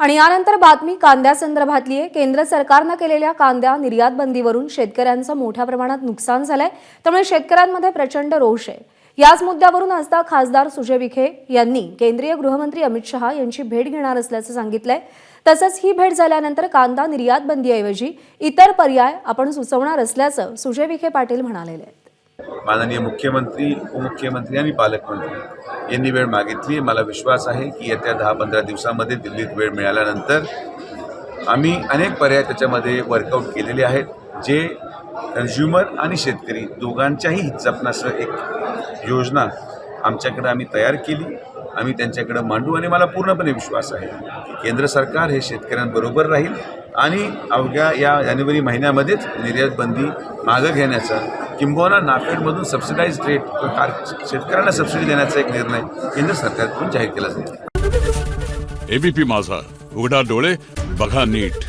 आणि यानंतर बातमी कांद्यासंदर्भातली आहे. केंद्र सरकारनं केलेल्या कांद्या निर्यात बंदीवरून शेतकऱ्यांचं मोठ्या प्रमाणात नुकसान झालंय. त्यामुळे शेतकऱ्यांमध्ये प्रचंड रोष आहे. याच मुद्द्यावरून आजदा खासदार सुजय विखे यांनी केंद्रीय गृहमंत्री अमित शहा यांची भेट घेणार असल्याचं सांगितलंय. तसंच ही भेट झाल्यानंतर कांदा निर्यात बंदीऐवजी इतर पर्याय आपण सुचवणार असल्याचं सुजय विखे पाटील म्हणालेले आहेत. माननीय मुख्यमंत्री उपमुख्यमंत्री आणि पालकमंत्री यांनी वेळ मागितली. मला विश्वास आहे की येत्या दहा पंधरा दिवसामध्ये दिल्लीत वेळ मिळाल्यानंतर आम्ही अनेक पर्याय त्याच्यामध्ये वर्कआउट केलेले आहेत जे कन्झ्युमर आणि शेतकरी दोघांच्याही हित एक योजना आमच्याकडं आम्ही तयार केली. आम्ही त्यांच्याकडं मांडू आणि मला पूर्णपणे विश्वास आहे की केंद्र सरकार हे शेतकऱ्यांबरोबर राहील आणि अवघ्या या जानेवारी महिन्यामध्येच निर्यात बंदी मागं घेण्याचा किंबहुना नाफेडमधून सबसिडाईज रेट कार शेतकऱ्यांना सबसिडी देण्याचा एक निर्णय केंद्र सरकारकडून जाहीर केला जाईल. एबीपी माझा उघडा डोळे बघा नीट.